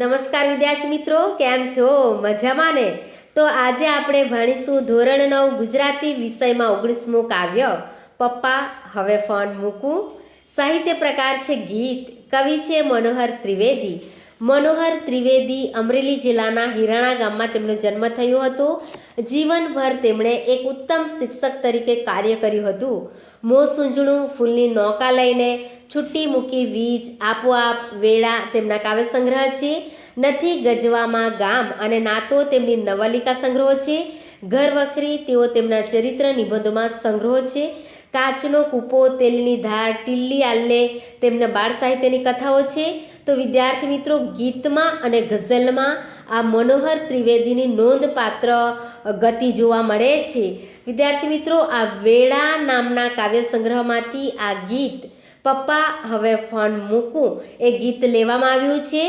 નમસ્કાર વિદ્યાર્થી મિત્રો, કેમ છો? મજામાં ને? તો આજે આપણે ભણીશું ધોરણ નવ ગુજરાતી વિષયમાં ઓગણીસમું કાવ્ય. પપ્પા, હવે ફોન મૂકું. સાહિત્ય પ્રકાર છે ગીત, કવિ છે મનોહર ત્રિવેદી. મનોહર ત્રિવેદી અમરેલી જિલ્લાના હિરાણા ગામમાં તેમનો જન્મ થયો હતો. જીવનભર તેમણે એક ઉત્તમ શિક્ષક તરીકે કાર્ય કર્યું હતું. મોં સૂંજણું, ફૂલની નૌકા લઈને છુટ્ટી મૂકી વીજ, આપોઆપ વેળા તેમના કાવ્ય સંગ્રહ છે. નથી ગજવામાં ગામ અને નાતો તેમની નવલિકા સંગ્રહો છે. ઘર વખરી તેઓ તેમના ચરિત્ર નિબંધોમાં સંગ્રહો છે. કાચનો કૂપો, તેલની ધાર, ટીલ્લી આલ્લે તેમના બાળ સાહિત્યની કથાઓ છે. તો વિદ્યાર્થી મિત્રો, ગીતમાં અને ગઝલમાં આ મનોહર ત્રિવેદીની નોંધપાત્ર ગતિ જોવા મળે છે. વિદ્યાર્થી મિત્રો, આ વેળા નામના કાવ્ય સંગ્રહમાંથી આ ગીત, પપ્પા હવે ફોન મૂકું, એ ગીત લેવામાં આવ્યું છે.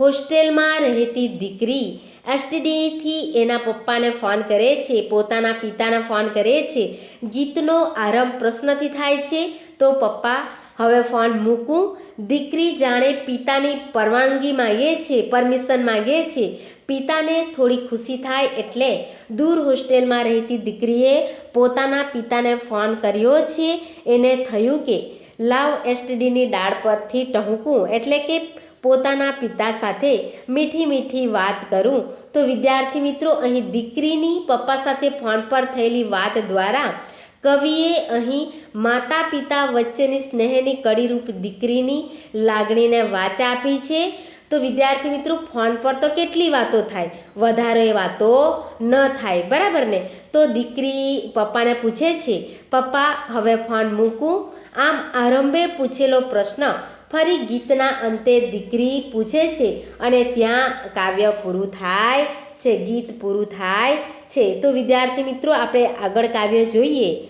હોસ્ટેલમાં રહેતી દીકરી એસટીડીથી એના પપ્પાને ફોન કરે છે, પોતાના પિતાને ફોન કરે છે. ગીતનો આરંભ પ્રશ્નથી થાય છે, તો પપ્પા, હવે ફોન મૂકું. દીકરી જાણે પિતાની પરવાનગી માગે છે, પરમિશન માગે છે. પિતાને થોડી ખુશી થાય એટલે દૂર હોસ્ટેલમાં રહેતી દીકરીએ પોતાના પિતાને ફોન કર્યો છે. એને થયું કે, લાવ એસટીડીની ડાળ પરથી ટહુકું. એટલે કે પોતાના પિતા સાથે મીઠી મીઠી વાત કરું, તો વિદ્યાર્થી મિત્રો, અહીં દીકરીની પપ્પા સાથે ફોન પર થયેલી વાત દ્વારા કવિએ અહીં માતા પિતા વચ્ચેની સ્નેહની કડીરૂપ દીકરીની લાગણીને વાચા આપી છે. તો વિદ્યાર્થી મિત્રો, ફોન પર તો કેટલી વાતો થાય, વધારે વાતો ન થાય, બરાબર ને? તો દીકરી પપ્પાને પૂછે છે, પપ્પા, હવે ફોન મૂકું. આમ આરંભે પૂછેલો પ્રશ્ન ફરી ગીતના અંતે દીકરી પૂછે છે અને ત્યાં કાવ્ય પૂરું થાય છે, ગીત પૂરું થાય છે. તો વિદ્યાર્થી મિત્રો, આપણે આગળ કાવ્ય જોઈએ.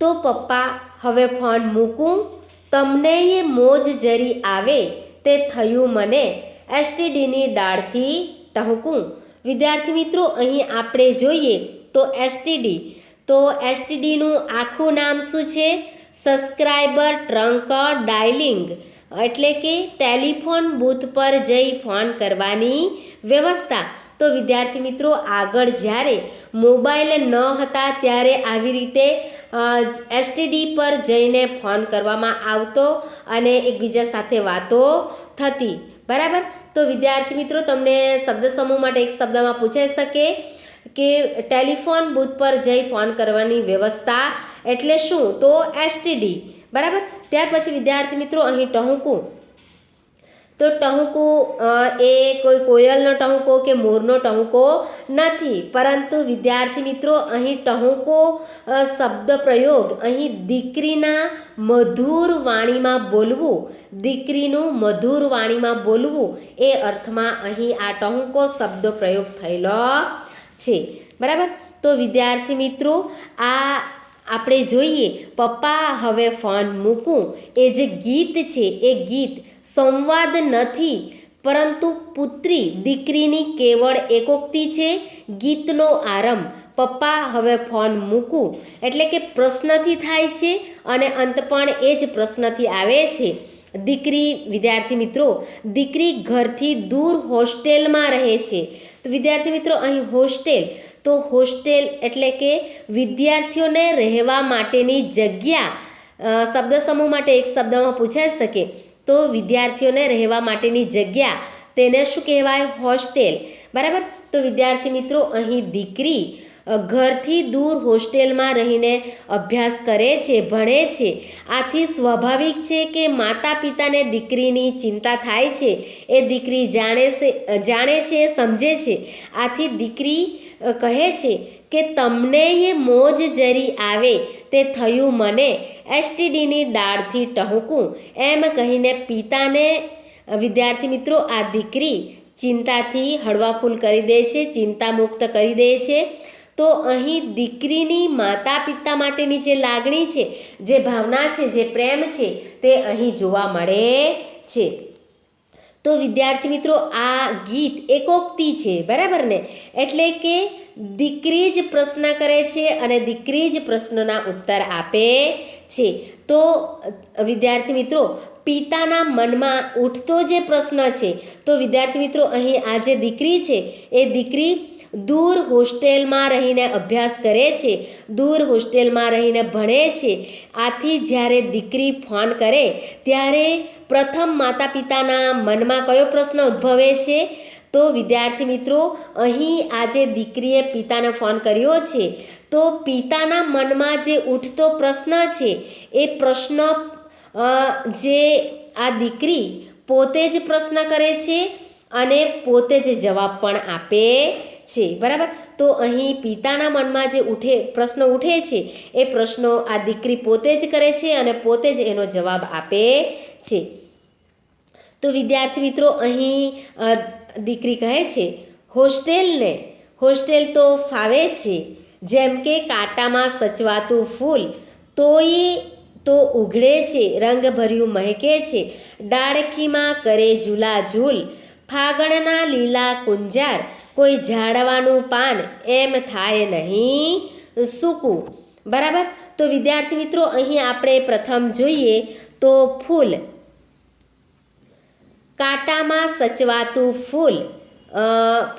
તો પપ્પા, હવે ફોન મૂકું. તમને એ મોજ જરી આવે તે થયું મને. એસટીડીની ડાળથી ટહકું. વિદ્યાર્થી મિત્રો, અહીં આપણે જોઈએ તો એસટીડી તો એસટીડીનું આખું નામ શું છે? સબસ્ક્રાઈબર ટ્રંક ડાયલિંગ એટલે કે ટેલિફોન બૂથ પર જઈ ફોન કરવાની વ્યવસ્થા. તો વિદ્યાર્થી મિત્રો, આગળ જ્યારે મોબાઈલ ન હતા ત્યારે આવી રીતે એસટીડી પર જઈને ફોન કરવામાં આવતો અને એકબીજા સાથે વાતો થતી. બરાબર? તો વિદ્યાર્થી મિત્રો, તમને શબ્દ સમૂહ માટે એક શબ્દમાં પૂછાઈ શકે. કે ટેલિફોન બૂથ પર જઈ ફોન કરવાની વ્યવસ્થા એટલે શું? તો એસટીડી બરાબર? ત્યાર પછી વિદ્યાર્થી મિત્રો, અહીં ટહુકું. તો ટહુકું એ કોઈ કોયલનો ટહુકો કે મોરનો ટહુકો નથી. પરંતુ વિદ્યાર્થી મિત્રો, અહીં ટહુકો શબ્દ પ્રયોગ, અહીં દીકરીના મધુર વાણીમાં બોલવું, દીકરીનું મધુર વાણીમાં બોલવું એ અર્થમાં અહીં આ ટહુકો શબ્દ પ્રયોગ થયેલો છે. બરાબર? તો વિદ્યાર્થી મિત્રો, આ આપણે જોઈએ, પપ્પા હવે ફોન મૂકું. એ જે ગીત છે, એ ગીત સંવાદ નથી, પરંતુ પુત્રી દીકરીની કેવળ એકોક્તિ છે, ગીતનો આરંભ. પપ્પા હવે ફોન મૂકું. એટલે કે પ્રશ્નથી થાય છે, અને અંત પણ એ જ પ્રશ્નથી આવે છે. દીકરી, વિદ્યાર્થી મિત્રો, દીકરી ઘરથી દૂર હોસ્ટેલમાં રહે છે. તો વિદ્યાર્થી મિત્રો, અહીં હોસ્ટેલ, તો હોસ્ટેલ એટલે કે વિદ્યાર્થીઓને રહેવા માટેની જગ્યા શબ્દ સમૂહ માટે એક શબ્દમાં પૂછાઈ શકે. તો વિદ્યાર્થીઓને રહેવા માટેની જગ્યા, તેને શું કહેવાય? હોસ્ટેલ. બરાબર? તો વિદ્યાર્થી મિત્રો, અહીં દીકરી ઘરથી દૂર હોસ્ટેલમાં રહીને અભ્યાસ કરે છે, ભણે છે. આથી સ્વાભાવિક છે કે માતા પિતાને દીકરીની ચિંતા થાય છે. એ દીકરી જાણે છે જાણે છે, સમજે છે. આથી દીકરી કહે છે કે તમને એ મોજ જરી આવે, તે થયું મને. એસટીડીની ડાળથી ટહુકું. એમ કહીને પિતાને વિદ્યાર્થી મિત્રો, આ દીકરી ચિંતાથી હળવાફૂલ કરી દે છે, ચિંતા મુક્ત કરી દે છે. તો અહીં દીકરીની માતા પિતા માટેની જે લાગણી છે, જે ભાવના છે, જે પ્રેમ છે, તે અહીં જોવા મળે છે. તો વિદ્યાર્થી મિત્રો, આ ગીત એકોક્તિ છે, બરાબર ને? એટલે કે દીકરી જ પ્રશ્ન કરે છે અને દીકરી જ પ્રશ્નના ઉત્તર આપે છે. તો વિદ્યાર્થી મિત્રો, પિતાના મનમાં ઉઠતો જે પ્રશ્ન છે, તો વિદ્યાર્થી મિત્રો, અહીં આ જે દીકરી છે, એ દીકરી દૂર હોસ્ટેલમાં રહીને અભ્યાસ કરે છે, દૂર હોસ્ટેલમાં રહીને ભણે છે. આથી જ્યારે દીકરી ફોન કરે, ત્યારે પ્રથમ માતા પિતાના મનમાં કયો પ્રશ્ન ઉદ્ભવે છે? તો વિદ્યાર્થી મિત્રો, અહીં આજે દીકરીએ પિતાને ફોન કર્યો છે. તો પિતાના મનમાં જે ઉઠતો પ્રશ્ન છે, એ પ્રશ્ન જે આ દીકરી પોતે જ પ્રશ્ન કરે છે અને પોતે જ જવાબ પણ આપે છે, બરાબર? તો અહીં પિતાના મનમાં જે ઉઠે, પ્રશ્ન ઉઠે છે, એ પ્રશ્નો આ દીકરી પોતે જ કરે છે અને પોતે જ એનો જવાબ આપે છે. તો વિદ્યાર્થી મિત્રો, અહીં દીકરી કહે છે, હોસ્ટેલને, હોસ્ટેલ તો ફાવે છે, જેમ કે કાંટામાં સચવાતું ફૂલ, તોય તો ઉઘડે છે, રંગભર્યું મહેકે છે, ડાળખીમાં કરે ઝૂલા ઝૂલ ફાગણના લીલા કુંજાર કોઈ ઝાડવાનું પાન એમ થાય નહીં. સૂકું. બરાબર? તો વિદ્યાર્થી મિત્રો, અહીં આપણે પ્રથમ જોઈએ તો ફૂલ. કાંટામાં સચવાતું ફૂલ.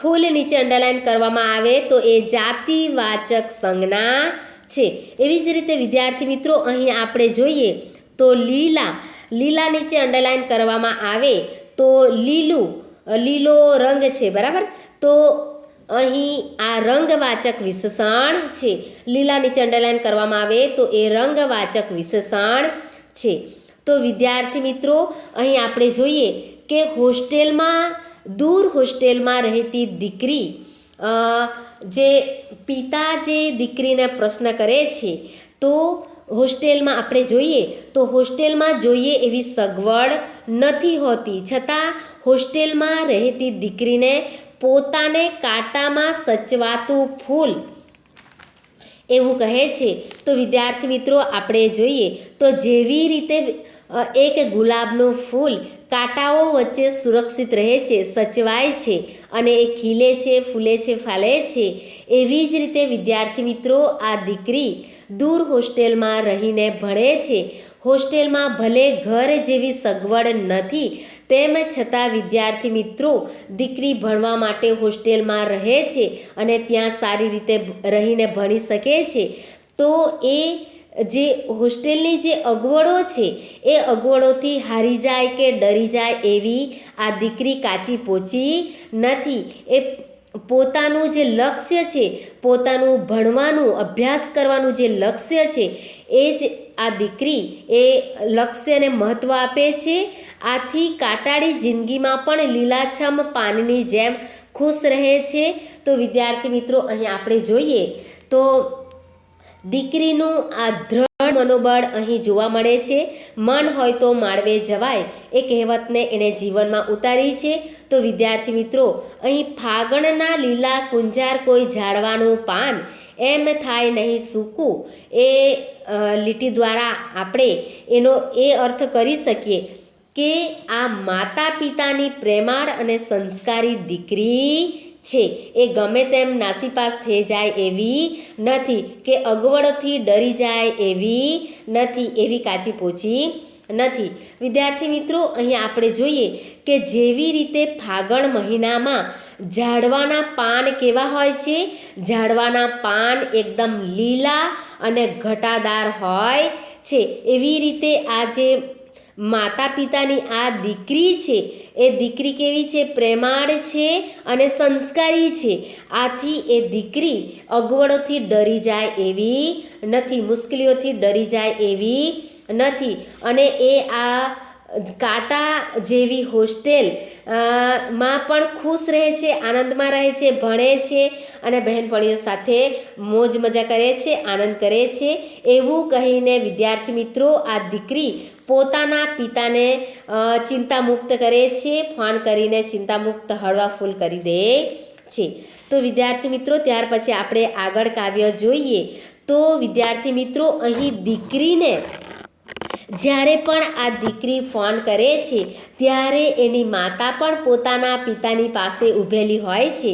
ફૂલ નીચે અંડરલાઈન કરવામાં આવે તો એ જાતિવાચક સંજ્ઞા છે. એવી જ રીતે વિદ્યાર્થી મિત્રો, અહીં આપણે જોઈએ તો લીલા. લીલા નીચે અંડરલાઈન કરવામાં આવે તો લીલું. લીલો રંગ છે, બરાબર? તો અહીં આ રંગવાચક વિશેષણ છે. લીલાની ચંડલાયન કરવામાં આવે તો એ રંગવાચક વિશેષણ છે. તો વિદ્યાર્થી મિત્રો, અહીં આપણે જોઈએ કે હોસ્ટેલમાં, દૂર હોસ્ટેલમાં રહેતી દીકરી જે પિતા જે દીકરીને પ્રશ્ન કરે છે, તો હોસ્ટેલમાં આપણે જોઈએ તો હોસ્ટેલમાં જોઈએ એવી સગવડ નથી હોતી. છતાં હોસ્ટેલમાં રહેતી દીકરીને પોતાને કાંટામાં સચવાતું ફૂલ. એવું કહે છે. તો વિદ્યાર્થી મિત્રો, આપણે જોઈએ તો જેવી રીતે એક ગુલાબનું ફૂલ કાંટાઓ વચ્ચે સુરક્ષિત રહે છે, સચવાય છે અને એ ખીલે છે, ફૂલે છે, ફાલે છે, એવી જ રીતે વિદ્યાર્થી મિત્રો, આ દીકરી દૂર હોસ્ટેલમાં રહીને ભણે છે. હોસ્ટેલમાં ભલે ઘર જેવી સગવડ નથી, તેમ છતાં વિદ્યાર્થી મિત્રો, દીકરી ભણવા માટે હોસ્ટેલમાં રહે છે અને ત્યાં સારી રીતે રહીને ભણી શકે છે, તો એ જે હોસ્ટેલની જે અગવડો છે, એ અગવડોથી હારી જાય કે ડરી જાય એવી આ દીકરી કાચી પોચી નથી. એ પોતાનું જે લક્ષ્ય છે, પોતાનું ભણવાનું, અભ્યાસ કરવાનું જે લક્ષ્ય છે, એ જ આ દીકરી એ લક્ષ્યને મહત્ત્વ આપે છે. આથી કાટાળી જિંદગીમાં પણ લીલાછમ પાનની જેમ ખુશ રહે છે. તો વિદ્યાર્થી મિત્રો, અહીં આપણે જોઈએ તો દીકરીનું આ દ્રઢ મનોબળ અહીં જોવા મળે છે. મન હોય તો માળવે જવાય, એ કહેવતને એણે જીવનમાં ઉતારી છે. તો વિદ્યાર્થી મિત્રો, અહીં ફાગણના લીલા કુંજાર કોઈ ઝાડવાનું પાન એમ થાય નહીં સૂકું. એ લીટી દ્વારા આપણે એનો એ અર્થ કરી શકીએ કે આ માતા પિતાની પ્રેમાળ અને સંસ્કારી દીકરી છે. એ ગમે તેમ નાસીપાસ થઈ જાય એવી નથી કે અગવડથી ડરી જાય એવી નથી એવી કાચી પોચી નથી. વિદ્યાર્થી મિત્રો અહીં આપણે જોઈએ કે જેવી રીતે ફાગણ મહિનામાં ઝાડવાના પાન કેવા હોય છે? ઝાડવાના પાન એકદમ લીલા અને ઘટાદાર હોય છે. એવી રીતે આ જે માતા પિતાની આ દીકરી છે, એ દીકરી કેવી છે? પ્રેમાળ છે અને સંસ્કારી છે. આથી એ દીકરી અગવડોથી ડરી જાય એવી નથી, મુશ્કેલીઓથી ડરી જાય એવી નથી. અને એ આ કાંટા જેવી હોસ્ટેલમાં પણ ખુશ રહે છે, આનંદમાં રહે છે, ભણે છે અને બહેનપણીઓ સાથે મોજ મજા કરે છે, આનંદ કરે છે. એવું કહીને વિદ્યાર્થી મિત્રો, આ દીકરી પોતાના પિતાને ચિંતામુક્ત કરે છે, ફોન કરીને ચિંતામુક્ત હળવા ફૂલ કરી દે છે. તો વિદ્યાર્થી મિત્રો, ત્યાર પછી આપણે આગળ કાવ્ય જોઈએ. તો વિદ્યાર્થી મિત્રો, અહીં દીકરીને જ્યારે પણ આ દીકરી ફોન કરે છે, ત્યારે એની માતા પણ પોતાના પિતાની પાસે ઊભેલી હોય છે.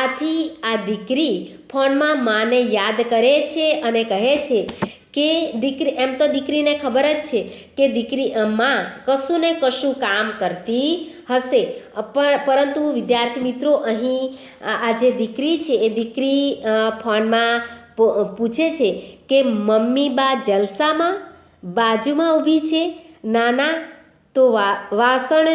આથી આ દીકરી ફોનમાં માને યાદ કરે છે અને કહે છે કે દીકરી, એમ તો દીકરીને ખબર જ છે કે દીકરી માં કશું ને કશું કામ કરતી હશે. પરંતુ વિદ્યાર્થી મિત્રો, અહીં આ જે દીકરી છે, એ દીકરી ફોનમાં પૂછે છે કે મમ્મી બા જલસામાં? બાજુમાં ઊભી છે. નાના, તો વાસણ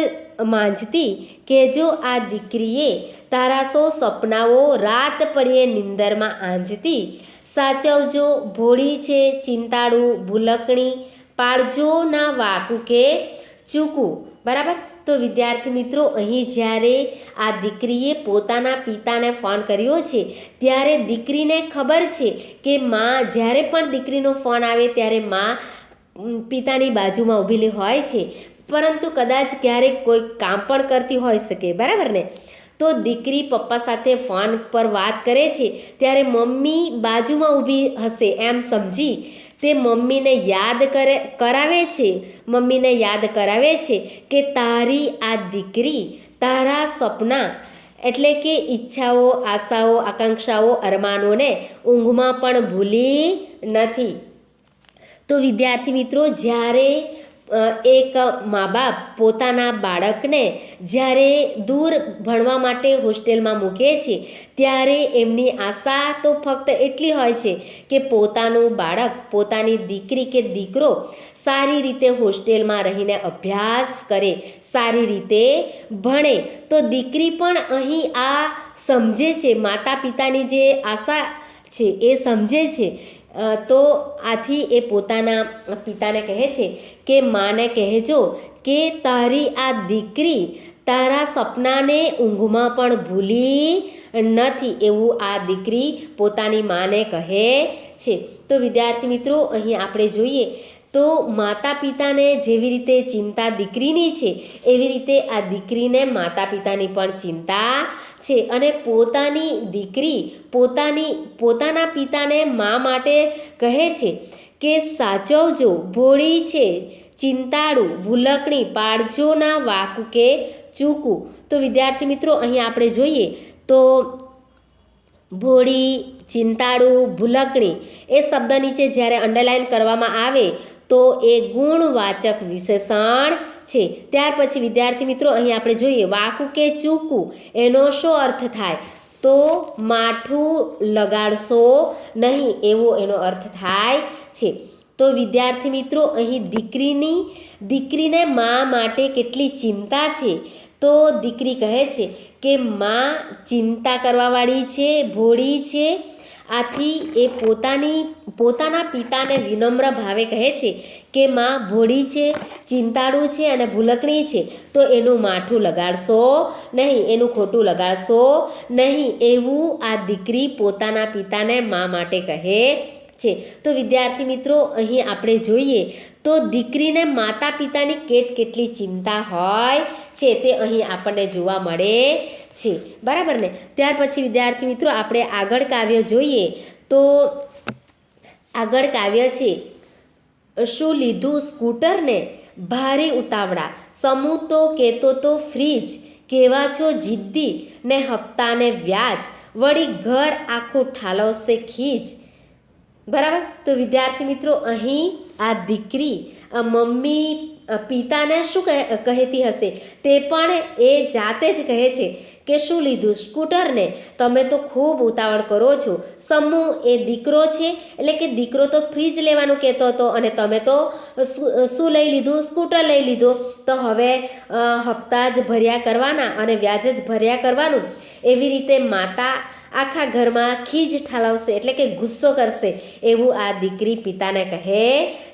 માંજતી કે જો આ દીકરીએ તારા સો સપનાઓ રાત પડીએ નિંદરમાં આંજતી, સાચવજો ભોળી છે ચિંતાળું ભૂલકણી, પાળજો ના વાકું કે ચૂકું. બરાબર? તો વિદ્યાર્થી મિત્રો, અહીં જ્યારે આ દીકરીએ પોતાના પિતાને ફોન કર્યો છે, ત્યારે દીકરીને ખબર છે કે માં, જ્યારે પણ દીકરીનો ફોન આવે ત્યારે માં પિતાની બાજુમાં ઊભેલી હોય છે, પરંતુ કદાચ ક્યારેક કોઈ કામ પણ કરતી હોઈ શકે, બરાબર ને? તો દીકરી પપ્પા સાથે ફોન પર વાત કરે છે, ત્યારે મમ્મી બાજુમાં ઊભી હશે એમ સમજી તે મમ્મીને યાદ કરે, કરાવે છે, મમ્મીને યાદ કરાવે છે કે તારી આ દીકરી તારા સપના એટલે કે ઈચ્છાઓ, આશાઓ, આકાંક્ષાઓ, અરમાનોને ઊંઘમાં પણ ભૂલી નથી. તો વિદ્યાર્થી મિત્રો, જ્યારે એક મા બાપ પોતાના બાળકને જ્યારે દૂર ભણવા માટે હોસ્ટેલમાં મૂકે છે, ત્યારે એમની આશા તો ફક્ત એટલી હોય છે કે પોતાનું બાળક, પોતાની દીકરી કે દીકરો સારી રીતે હોસ્ટેલમાં રહીને અભ્યાસ કરે, સારી રીતે ભણે, તો દીકરી પણ અહીં આ સમજે છે માતા પિતાની જે આશા છે એ સમજે છે તો આથી એ પોતાના પિતાને કહે છે કે, માને કહેજો કે તારી આ દીકરી તારા સપનાને ઊંઘમાં પણ ભૂલી નથી એવું આ દીકરી પોતાની માને કહે છે. તો વિદ્યાર્થી મિત્રો, અહીં આપણે જોઈએ તો માતા પિતાને જેવી રીતે ચિંતા દીકરીની છે, એવી રીતે આ દીકરીને માતા પિતાની પણ ચિંતા છે અને પોતાની દીકરી પોતાની, પોતાના પિતાને મા માટે કહે છે કે સાચવજો, ભોળી છે, ચિંતાળું, ભૂલકણી પાડજો ના વાકું કે ચૂકું. તો વિદ્યાર્થી મિત્રો, અહીં આપણે જોઈએ તો ભોળી, ચિંતાળુ, ભૂલકણી એ શબ્દ નીચે જ્યારે અંડરલાઇન કરવામાં આવે તો એ ગુણવાચક વિશેષણ છે. ત્યાર પછી વિદ્યાર્થી મિત્રો, અહીં આપણે જોઈએ વાકું કે ચૂકું. એનો શું અર્થ થાય? તો માઠું લગાડશો નહીં, એવો એનો અર્થ થાય છે. તો વિદ્યાર્થી મિત્રો, અહીં દીકરીની, દીકરીને મા માટે કેટલી ચિંતા છે? તો દીકરી કહે છે કે, માં ચિંતા કરવાવાળી છે, ભોળી છે આથી એ પોતાની, પોતાના પિતાને વિનમ્ર ભાવે કહે છે કે, માં, ભોળી છે, ચિંતાળુ છે અને ભૂલકણી છે, તો એનું માઠું લગાડશો નહીં, એનું ખોટું લગાડશો નહીં. એવું આ દીકરી પોતાના પિતાને મા માટે કહે છે. તો વિદ્યાર્થી મિત્રો, અહીં આપણે જોઈએ તો દીકરીને માતા પિતાની કેટ કેટલી ચિંતા હોય છે તે અહીં આપણને જોવા મળે છે. બરાબર ને? ત્યાર પછી, વિદ્યાર્થી મિત્રો, આપણે આગળ કાવ્ય જોઈએ તો આગળ કાવ્ય છે, શું લીધું સ્કૂટરને ભારે ઉતાવળા? સમૂહ તો કહેતો તો ફ્રીજ. કેવા છો જિદ્દી? ને હપ્તાને વ્યાજ. વળી ઘર આખું ઠાલવશે ખીજ. બરાબર? તો વિદ્યાર્થી મિત્રો, અહીં આ દીકરી મમ્મી પિતાને શું કહે કહેતી હશે? તે પણ એ જાતે જ કહે છે કે, શું લીધું? સ્કૂટરને? તમે તો ખૂબ ઉતાવળ કરો છો. સમૂહ એ દીકરો છે. એટલે કે દીકરો તો ફ્રીજ લેવાનું કહેતો હતો અને તમે તો શું લઈ લીધું? સ્કૂટર લઈ લીધું. તો હવે હપ્તા જ ભર્યા કરવાના અને વ્યાજ જ ભર્યા કરવાનું. એવી રીતે માતા આખા ઘરમાં ખીજ ઠાલવશે એટલે કે ગુસ્સો કરશે એવું આ દીકરી પિતાને કહે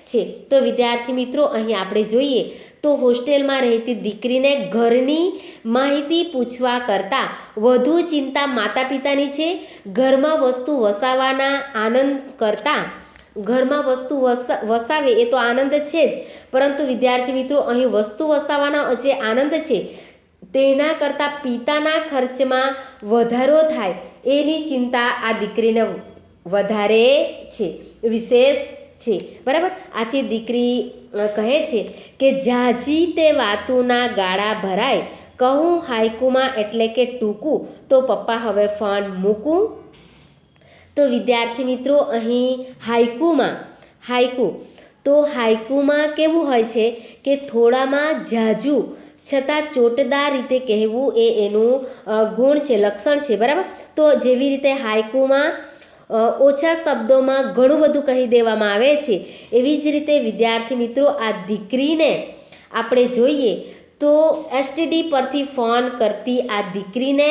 છે. તો વિદ્યાર્થી મિત્રો, અહીં આપણે જોઈએ તો હોસ્ટેલમાં રહેતી દીકરીને ઘરની માહિતી પૂછવા કરતાં વધુ ચિંતા માતા પિતાની છે. ઘરમાં વસ્તુ વસાવાના આનંદ કરતાં ઘરમાં વસ્તુ વસા, વસાવે એ તો આનંદ છે જ. પરંતુ વિદ્યાર્થી મિત્રો, અહીં વસ્તુ વસાવવાનો જે આનંદ છે તેના કરતાં પિતાના ખર્ચમાં વધારો થાય એની ચિંતા આ દીકરીને વધારે છે, વિશેષ છે. બરાબર? આથી દીકરી કહે છે કે જાજી તે વાતુના ગાળા ભરાય. કહું હાઈકુમાં એટલે કે ટૂંકું. તો પપ્પા હવે ફોન મૂકું. તો વિદ્યાર્થી મિત્રો, અહીં હાઈકુમાં હાઈકુ તો હાઈકુમાં કેવું હોય છે કે થોડામાં ઝાઝું છતાં ચોટદાર રીતે કહેવું એ એનું ગુણ છે, લક્ષણ છે, બરાબર? તો જેવી રીતે હાઇકુમાં ઓછા શબ્દોમાં ઘણું બધું કહી દેવામાં આવે છે, એવી જ રીતે વિદ્યાર્થી મિત્રો આ દીકરીને આપણે જોઈએ તો એસટીડી પરથી ફોન કરતી આ દીકરીને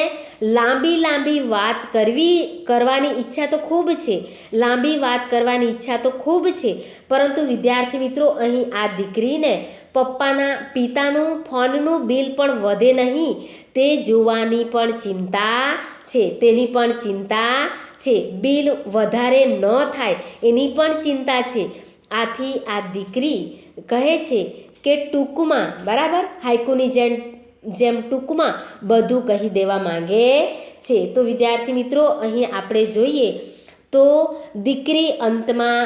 લાંબી લાંબી વાત કરવી, કરવાની ઈચ્છા તો ખૂબ છે, લાંબી વાત કરવાની ઈચ્છા તો ખૂબ છે, પરંતુ વિદ્યાર્થી મિત્રો અહીં આ દીકરીને પપ્પાના પિતાનું ફોનનું બિલ પણ વધે નહીં. તે જોવાની પણ ચિંતા છે, તેની પણ ચિંતા છે. બિલ વધારે ન થાય એની પણ ચિંતા છે. આથી આ દીકરી કહે છે કે ટૂંકમાં, બરાબર? હાઈકુની જેમ જેમ ટૂંકમાં બધું કહી દેવા માંગે છે. તો વિદ્યાર્થી મિત્રો, અહીં આપણે જોઈએ તો દીકરી અંતમાં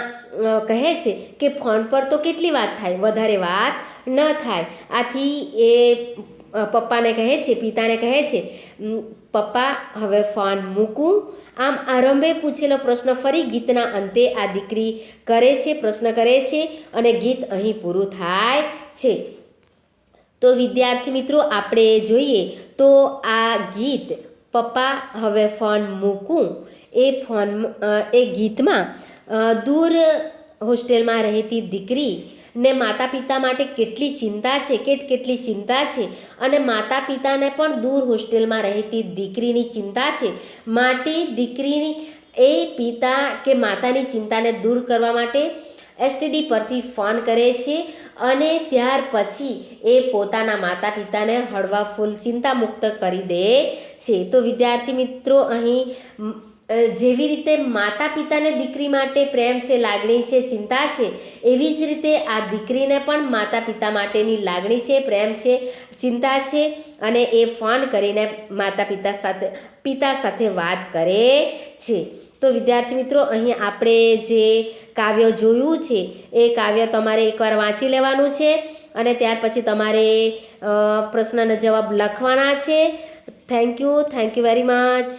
કહે છે કે ફોન પર તો કેટલી વાત થાય, વધારે વાત ન થાય. આથી એ પપ્પાને કહે છે, પિતાને કહે છે પપ્પા, હવે ફોન મૂકું. આમ આરંભે પૂછેલો પ્રશ્ન ફરી ગીતના અંતે આ દીકરી કરે છે, પ્રશ્ન કરે છે અને ગીત અહીં પૂરું થાય છે. તો વિદ્યાર્થી મિત્રો, આપણે જોઈએ તો આ ગીત પપ્પા, હવે ફોન મૂકું. એ ફોન એ ગીતમાં દૂર હોસ્ટેલમાં રહેતી દીકરી ને માતા પિતા માટે કેટલી ચિંતા છે કે કેટલી ચિંતા છે અને માતા પિતાને પણ દૂર હોસ્ટેલમાં રહેતી દીકરીની ચિંતા છે. માટે દીકરીની, એ પિતા કે માતાની ચિંતાને દૂર કરવા માટે એસટીડી પરથી ફોન કરે છે અને ત્યાર પછી એ પોતાના માતા પિતાને હળવા ફૂલ ચિંતામુક્ત કરી દે છે. તો વિદ્યાર્થી મિત્રો, અહીં જેવી રીતે માતા પિતાને દીકરી માટે પ્રેમ છે, લાગણી છે, ચિંતા છે, એવી જ રીતે આ દીકરીને પણ માતા પિતા માટેની લાગણી છે, પ્રેમ છે, ચિંતા છે અને એ ફોન કરીને માતા પિતા સાથે પિતા સાથે વાત કરે છે. તો વિદ્યાર્થી મિત્રો, અહીં આપણે જે કાવ્ય જોયું છે, એ કાવ્ય તમારે એકવાર વાંચી લેવાનું છે અને ત્યાર પછી તમારે પ્રશ્નના જવાબ લખવાના છે. Thank you thank you very much